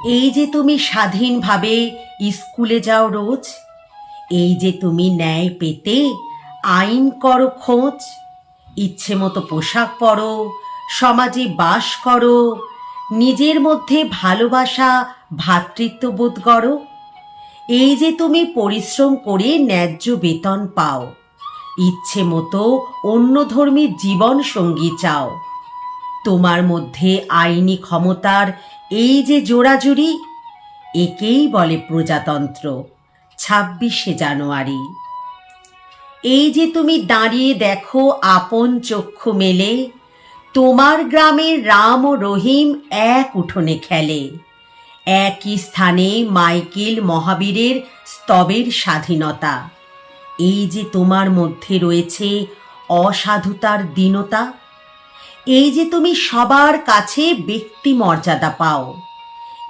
এই যে তুমি স্বাধীনভাবে স্কুলে যাও রোজ, এই যে তুমি ন্যায় পেতে আইন করো খোঁজ, ইচ্ছে মতো পোশাক পরো, সমাজে বাস করো, নিজের মধ্যে ভালোবাসা ভ্রাতৃত্ববোধ করো, এই যে তুমি পরিশ্রম করে ন্যায্য বেতন পাও, ইচ্ছে মতো অন্য ধর্মীর জীবন সঙ্গী চাও, তোমার মধ্যে আইনি ক্ষমতার এই যে জোড়াজুড়ি, একেই বলে প্রজাতন্ত্র, ছাব্বিশে জানুয়ারি। এই যে তুমি দাঁড়িয়ে দেখো আপন চক্ষু মেলে, তোমার গ্রামের রাম ও রহিম এক উঠোনে খেলে। একই স্থানে মাইকেল মহাবীরের স্তবের স্বাধীনতা। এই যে তোমার মধ্যে রয়েছে অসাধুতার দীনতা এই যে তুমি সবার কাছে ব্যক্তি মর্যাদা পাও,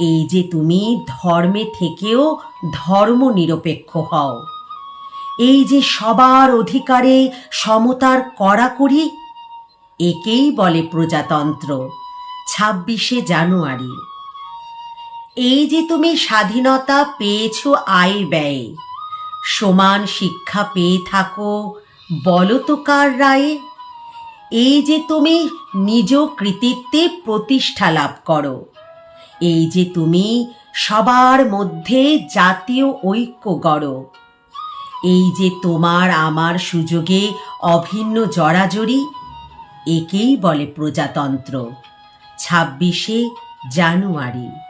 এই যে তুমি ধর্মে থেকেও ধর্ম নিরপেক্ষ হও, এই যে সবার অধিকারে সমতার কড়াকড়ি, একেই বলে প্রজাতন্ত্র, ছাব্বিশে জানুয়ারি। এই যে তুমি স্বাধীনতা পেয়েছ আয় ব্যয়ে, সমান শিক্ষা পেয়ে থাকো বলো তো কার রায়ে এই যে তুমি নিজ কৃতিত্বে প্রতিষ্ঠা লাভ করো। এই যে তুমি সবার মধ্যে জাতীয় ঐক্য গড়ো। এই যে তোমার আমার সুযোগে অভিন্ন জড়াজড়ি একেই বলে প্রজাতন্ত্র, ছাব্বিশে জানুয়ারি।